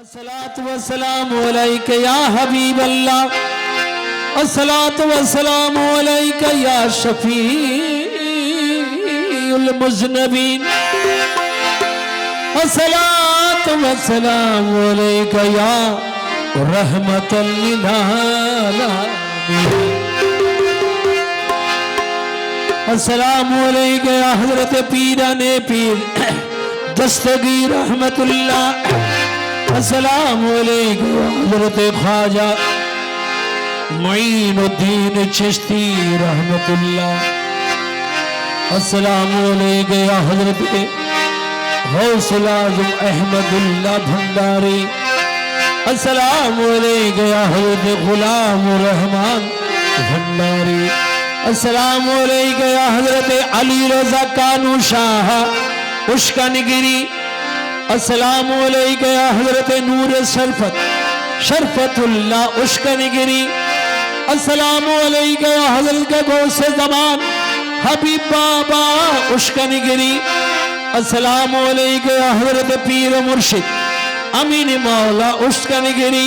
الصلاة والسلام عليك يا حبيب الله الصلاة والسلام عليك يا شفيع المذنبين الصلاة والسلام عليك يا رحمة للعالمين السلام عليك يا حضرت پیران پیر دستگیر رحمت اللہ আসসালামু আলাইকুম। হযরত খাজা মঈনুদ্দিন চিশতি রহমাতুল্লাহ। আসসালামু আলাইকুম হযরত গৌসুল আযম আহমদুল্লাহ ভণ্ডারী আসসালামু আলাইকুম হযরত গোলাম রহমান ভণ্ডারী আসসালামু আলাইকুম হযরত আলী রাজা কানু শাহ, উস্কানগিরি আসসালামু আলাইকা হযরতে নূর শরফত, শরফতুল্লাহ উস্কানিগিরি। আসসালামু আলাইকা হযরত গৌসে জামান, হাবিব বাবা উস্কানিগিরি। আসসালামু আলাইকা হযরত পীর মুর্শিদ, আমিন মাওলা উস্কানিগিরি।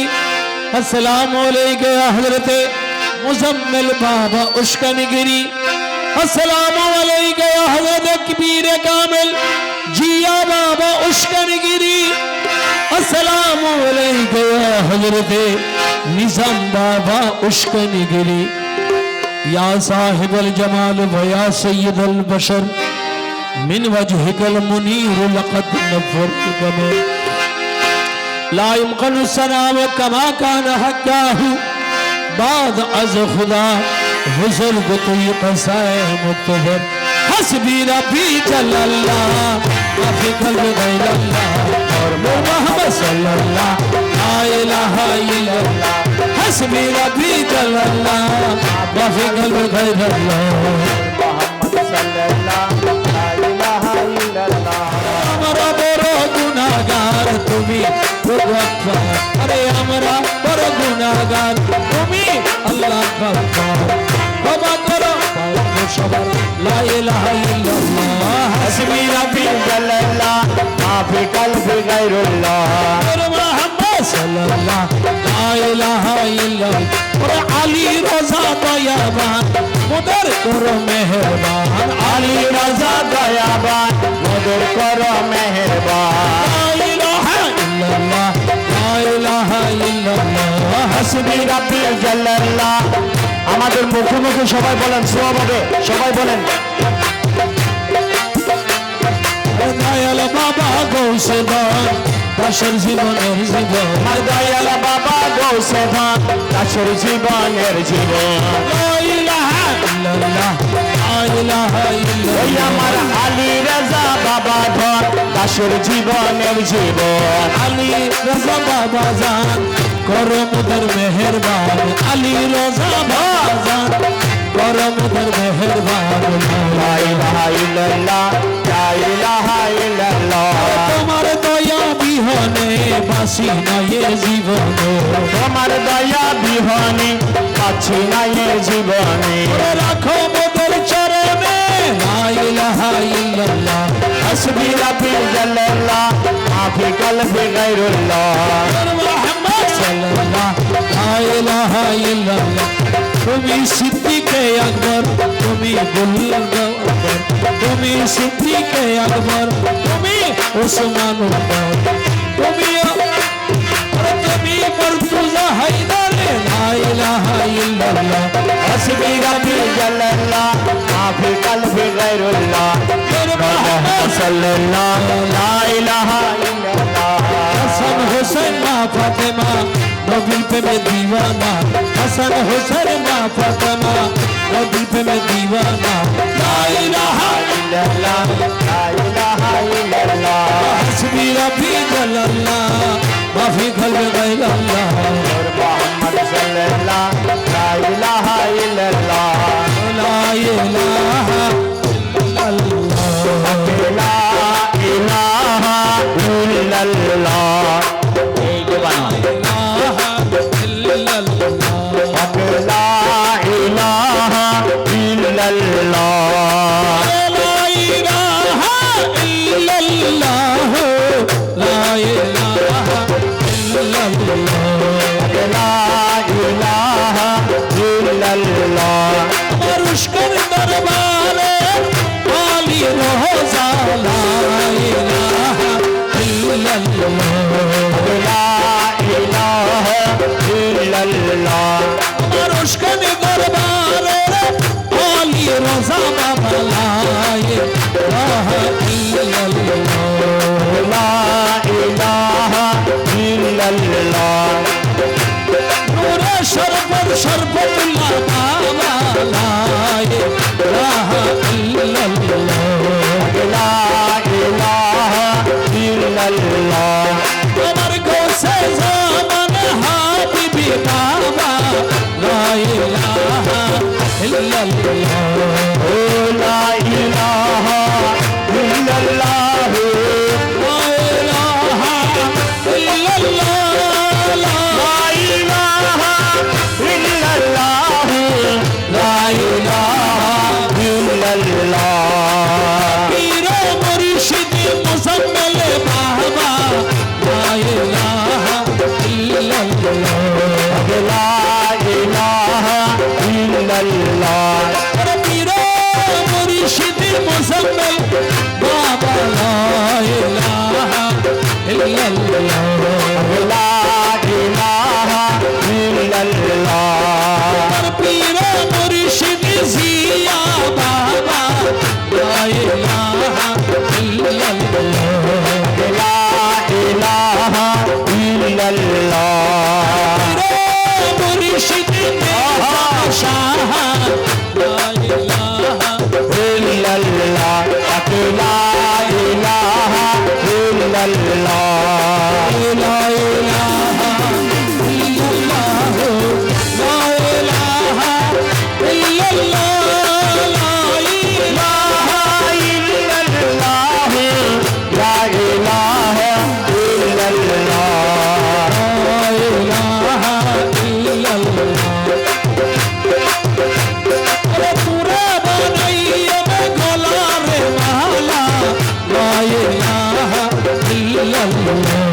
আসসালামু আলাইকা হযরত মুজাম্মেল বাবা উস্কানিগিরি। আসসালামু আলাইকা হযরত কবীর কামিল السلام علیکم یا حضرت مزمل بابا اشکنگری السلام علیکم یا حضرت کبیر کامل جیا بابا اشکنگری السلام علیکم یا حضرت نظام بابا اشکنگری یا صاحب الجمال و یا سید البشر من وجهك المنير لقد نفرت القمر لا يمكن السلام كما كان حقاه بعد از خدا حضر کو تو یہ হাসবি রাবি জালাল্লাহ, রাবি কলবে গাইলাল্লাহ ধর্ম মোহাম্মদ সাল্লাল্লাহ, লা ইলাহা ইল্লাল্লাহ। হাসবি রাবি জালাল্লাহ, রাবি কলবে গাইলাল্লাহ। মোহাম্মদ সাল্লাল্লাহ, লা ইলাহা তুমি আরে আমরা বড় গুনাহগার, তুমি আল্লাহ ক্ষমা করো সবার লা ইলাহা ইল্লাল্লাহ হাসবি রাব্বি জাল্লাল্লাহ কাফি কলবি গায়রুল্লাহ মুহাম্মদ সাল্লাল্লাহ লা ইলাহা ইল্লাল্লাহ ওরে আলী রাজা দয়াবান, মোদের করো মেহেরবান। আলী রাজা দয়াবান, মোদের করো মেহেরবান। লা ইলাহা ইল্লাল্লাহ আমাদের মুখে মুখে সবাই বলেন সোয়াবে সবাই বলেন। দয়াল বাবা গৌসেদান দাসের জীবনের জীবন। দয়াল বাবা গৌসে ভান দাসের জীবনের জীবন। আমার আলী রাজা বাবা ধন দাসের জীবনের জীবন। আলী রাজা বাবা জান করো মুদের মেহেরবান আলী রাজা জান করো মুদের মেহেরবান লা ইলাহা ইল্লাল্লাহ লা ইলাহা ইল্লাল্লাহ তোমার দয়া বিহনে বাসি নয়ে জীবন। তোমার দয়া বিহনে পাচ্ছি না এ জীবনে। রাখো মোদের চরণে ইলাহা ইল্লাল্লাহ হাসবি রাব্বি জাল্লাল্লাহ মাফি কলবি গায়রুল্লাহ তুমি সিদ্দিকে আকবর তুমি বুলগা আকবর তুমি সিদ্দিকে আকবর তুমি ওসমান আকবর তুমি তুমি মর্তুজা হায়দারে লা ইলাহা ইল্লাল্লাহ হাসবি রাব্বি জাল্লাল্লাহ মাফি কলবি গায়রুল্লাহ সাল্লাল্লাহ লা হাসান মা ফাতেমা নবীর প্রেমে দিওয়ানা হাসান হোসেন মা ফাতেমা নবীর প্রেমে দিওয়ানা লা ইলাহা ইল্লাল্লাহ লা ইলাহা ইল্লাল্লাহ হাসবি রাব্বি জাল্লাল্লাহ মা ফি কলবি গায়রাল্লাহ নূর মুহাম্মদ সাল্লাল্লাহ লা ইলাহা ইল্লাল্লাহ লা ইলাহা Thank you.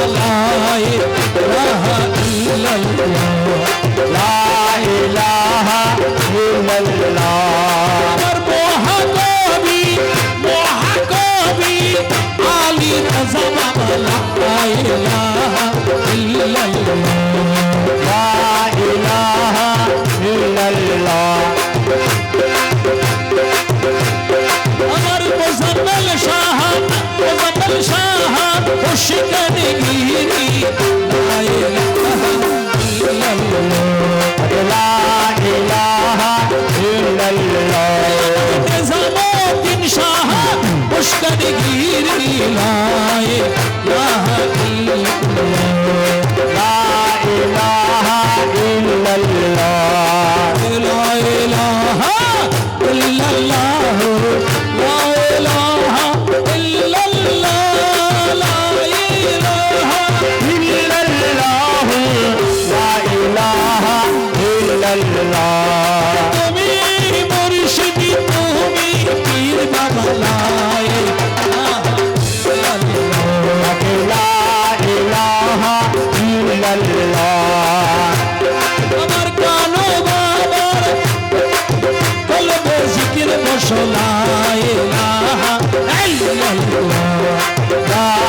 لا إله إلا الله لا إله إلا الله মহাকবি মহাকবি আলী রাজা লা ইলাহা ইল্লাল্লাহ লা ইলাহা ইল্লাল্লাহ আমার মোজাম্মেল শাহ মোজাম্মেল শাহ মুর্শিদের Allah, Allah.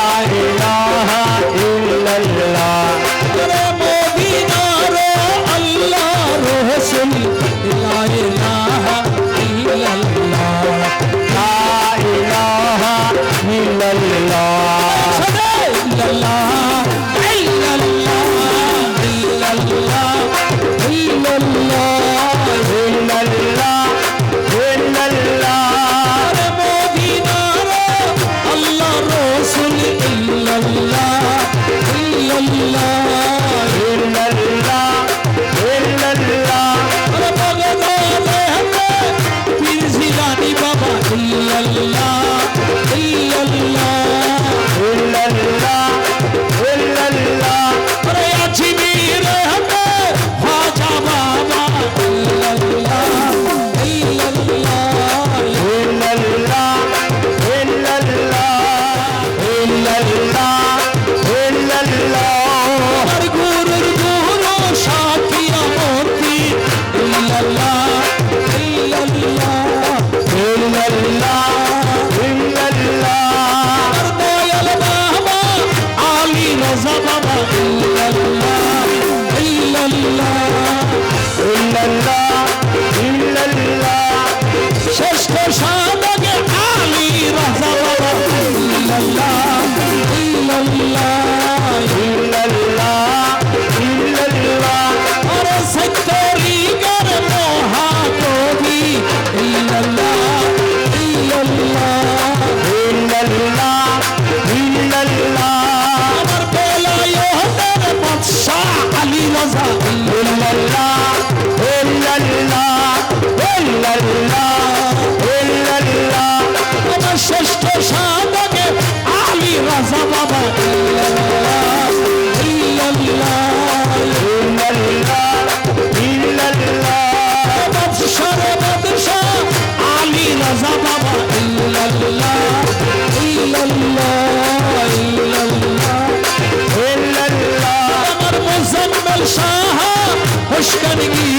you.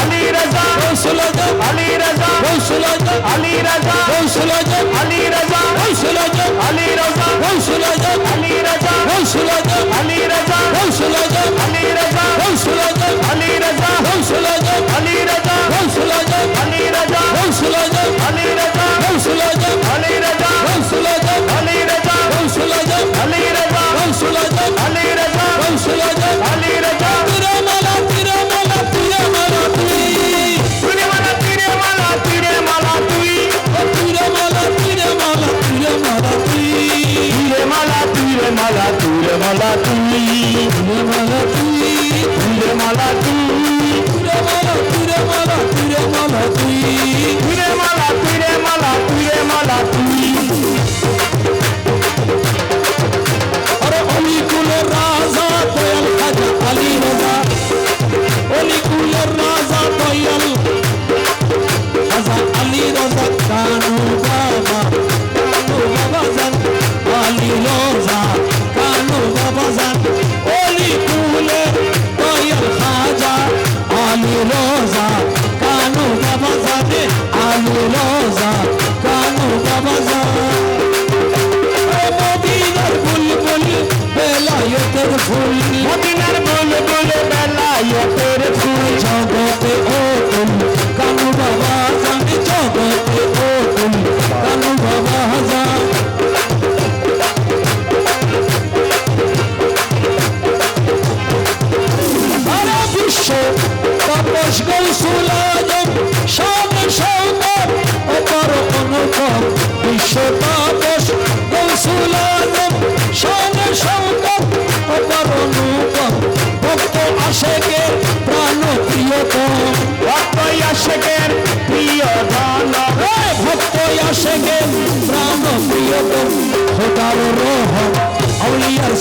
আলী রাজা কৌশলজ আলী রাজা কৌশলজ আলী রাজা কৌশলজ আলী রাজা কৌশলজ আলী রাজা কৌশলজ আলী রাজা কৌশলজ আলী রাজা কৌশলজ আলী রাজা কৌশলজ আলী রাজা কৌশলজ আলী রাজা কৌশলজ আলী রাজা কৌশলজ আলী রাজা কৌশলজ আলী রাজা কৌশলজ আলী রাজা কৌশলজ আলী রাজা কৌশলজ আলী রাজা কৌশলজ மலக்கும்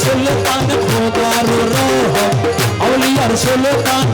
সুলতান খোদার রোহ আউলিয়ার সুলতান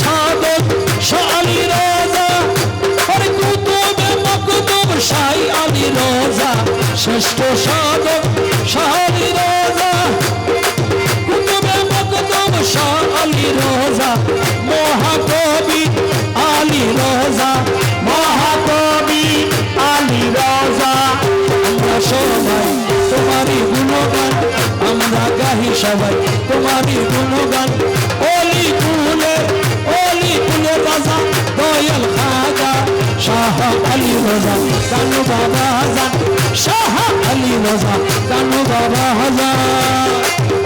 সাধক শালি রাজা, আরে কুতুবে মকদুম শাহ আলী রাজা, শ্রেষ্ঠ সাধক শালি রাজা। কুতুবে মকদুম শাহ আলী রাজা, মহাকবি আলী রাজা, মহাকবি আলী রাজা। আমরা সবাই তোমারই গুণগান, আমরা গাহি সবাই তোমারই গুণগান। শাহ আলী রাজা কানু বাবা হাজার শাহ আলী রাজা কানু বাবা হাজান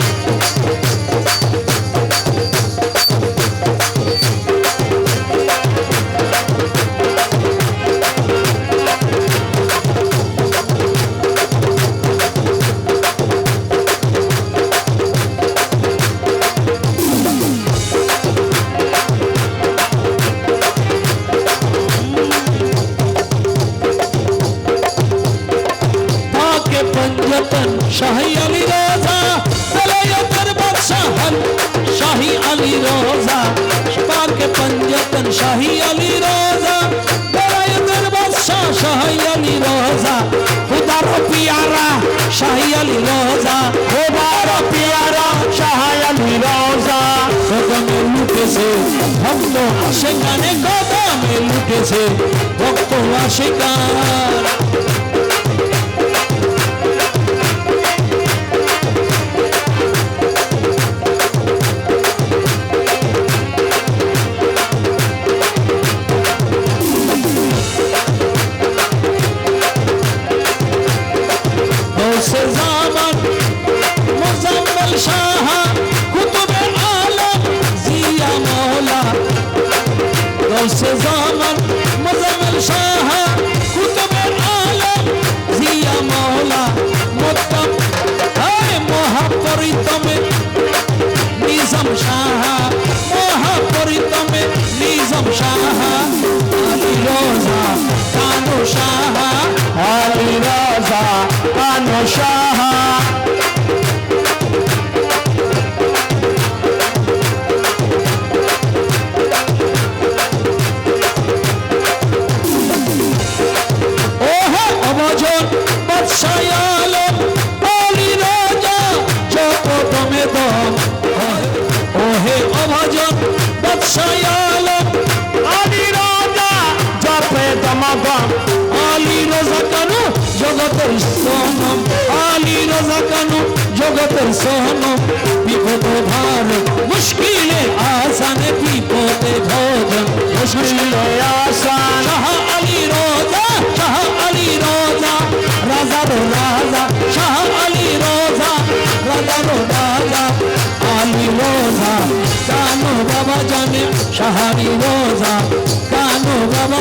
অভজন বাদশাহ আলম, আলী রাজা জপে দমগম আলী রাজা কানু, জগতের সোনম আলী রাজা কানু, জগতের সোনম বিপদ ভার, মুশকিলে আসানে, বিপদে ভোজন, মুশকিলে আসান। শাহ আলী রোজা, শাহ আলী রোজা, রাজার রাজা, শাহ আলী রোজা, রাজার রাজা। বাবা জানে শাহারি রোজা কানো বাবা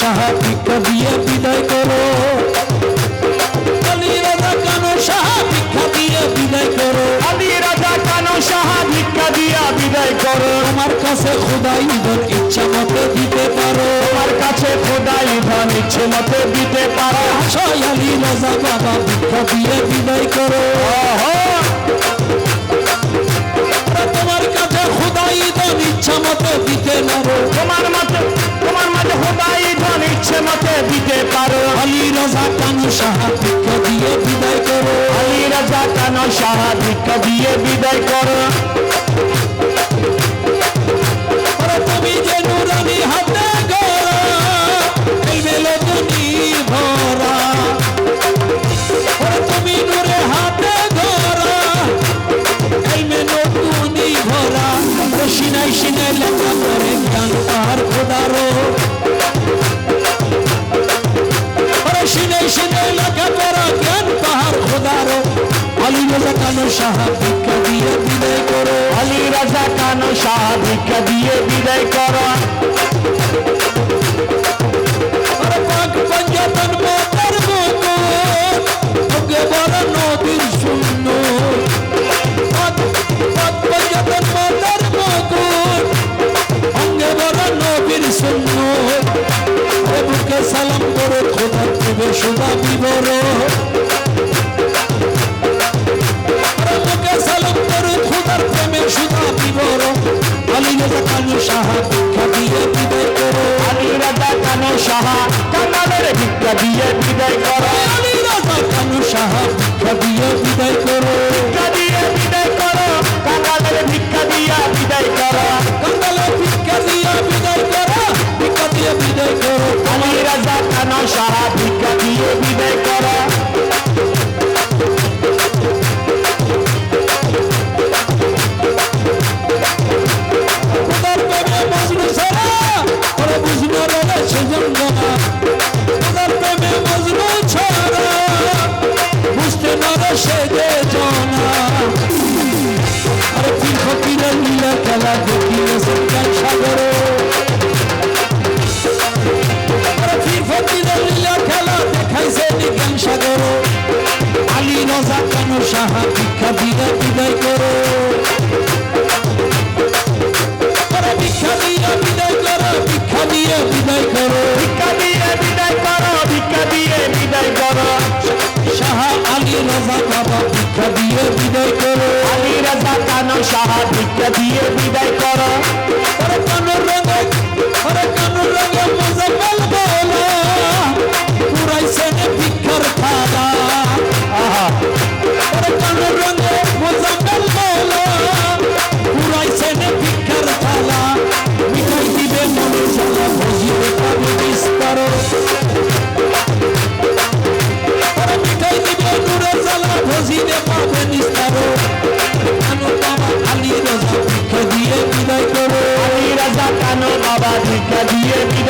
সাহাবিকে দিয়ে বিদায় করো? দিয়া বিদায় করো। তোমার কাছে খোদাই ধন ইচ্ছা মতো দিতে পারো। তোমার কাছে খোদাই ধন ইচ্ছে মতো দিতে পারো। আলী রাজা বাবা ভিক্ষা দিয়ে বিদায় করো। তোমার কাছে খোদাই ধন ইচ্ছা মতো দিতে পারো। তোমার মতে তোমার মাঝে খোদাই ধন ইচ্ছে মতো দিতে পারো। আলী রাজা কানু সাহা ভিক্ষা দিয়ে বিদায় করো। আলী রাজা কানো শাহ ভিক্ষা দিয়ে বিদায় করো। লেখা করেন গান তার খোদারো সিনে সিনে লেখা করা জ্ঞান তাহার সালাম করে খোদা দেবে সুদা বিবর মুখে সালাম করে খোদার প্রেমে সুদা বিবর আলী রাজা কানু সাহা ভিক্ষা দিয়ে বিদায় করো। আলী রাজা কানো সাহা কাঙালের ভিক্ষা দিয়ে বিদায় করো। আলী রাজা কানু সাহা ভিক্ষা দিয়ে বিদায় করো। ভিক্ষা দিয়ে বিদায় করো কাঙালের ভিক্ষা দিয়া বিদায় করো। দিয়ে বিদায় করো আলী রাজা কানো সাহা ভিক্ষা দিয়ে বিদায় করো প্রেমে মজনু আরে পীর ফকিরের লীলা খেলা দেখাইছেন জ্ঞান সাগর। আলী রজা কানু সাহা ভিক্ষা দিয়ে বিদায় করো। ভিক্ষা দিয়ে বিদায় করো ভিক্ষা দিয়ে বিদায় করো। ভিক্ষা দিয়ে বিদায় করো ভিক্ষা দিয়ে বিদায় করো। শাহ আলী রাজা বাবা ভিক্ষা দিয়ে বিদায় করো। আলী রাজা কানো সাহা ভিক্ষা দিয়ে বিদায় করো। কানুর রঙে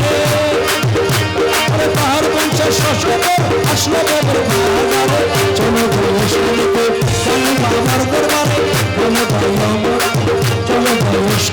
জানে আরে তাহার বংশ শশবদর আজনবদের তাহা জানে চলো বয়স করিতে কানু বাবার দরবারে কোনো ভাই চলো বয়স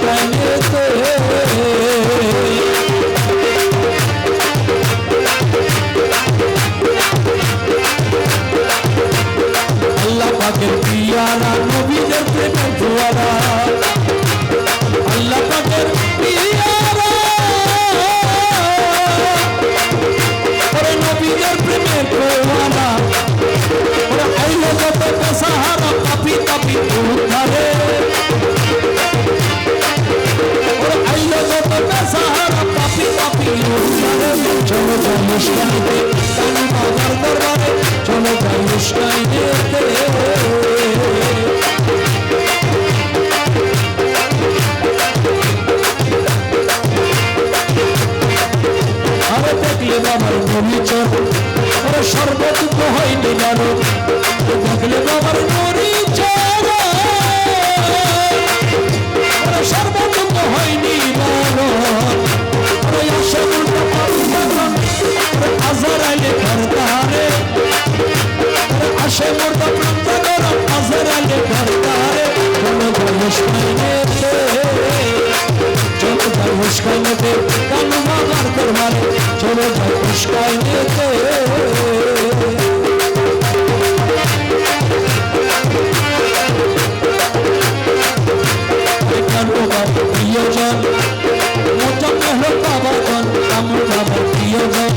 নবীদের প্রেমের জোয়ারা ওরে আইলো যত সাহারা পাপি পাপি উদ্ধারে। ওরে আইলো যত সাহারা পাপি পাপি উদ্ধারে। চলো যাই মুস্কানিতে কানু বাবার দরবারে। চলো যাই মুস্কানিতে সর্বদুঃখ হয়নি জানো দেখলে বাবার মরি ওরে সর্বদুঃখ হয়নি ওরে আজার আইলে ঘরদারে আসে মুর্দা প্রান্তা গরম আজার আইলে ঘরদারে কোনো চলো যাই হুস্কাই নেতে কানু বাবার দরবারে চলো যাই হুস্কাই নেতে কানু বাবা প্রিয়জন, মোজা মেহল বাবা জন কানু বাবা প্রিয়জন